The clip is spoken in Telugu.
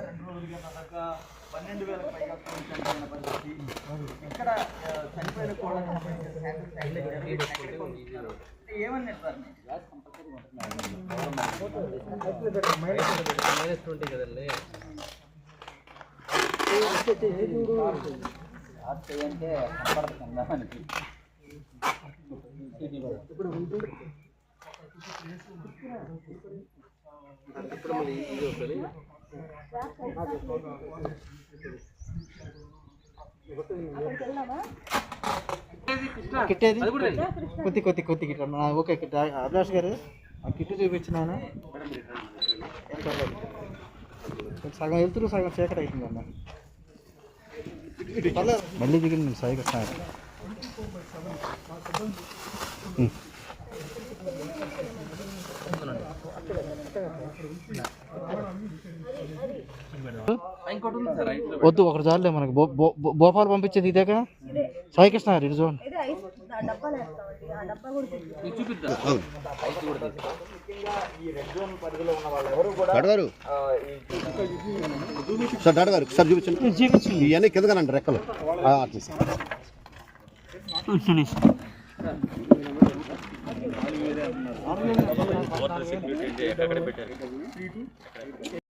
రెండు రోజులుగా మనక పన్నెండు వేల పైగా పరిస్థితి ఇక్కడ చనిపోయిన కోళ్ళకి ఏమన్నారు కిట్టేది? కొద్ది కొద్ది కొద్ది కిట్ ఓకే కిట్ అభిలాష్ గారు ఆ కిట్ చూపించిన సగం వెళ్తురు సగం చీకటి అవుతుంది అన్న. మళ్ళీ దిగింది సైకిల్ సార్ వద్దు ఒకటి చాలులే మనకి. భోపాల్ పంపించేది ఇదేగా సాయి కృష్ణ ఇటు చూడండి సార్ డాక్టర్ గారు సార్ చూపించండి. ఇవన్నీ కింద కనండి రెక్కలు ఆ, అట్లా సార్.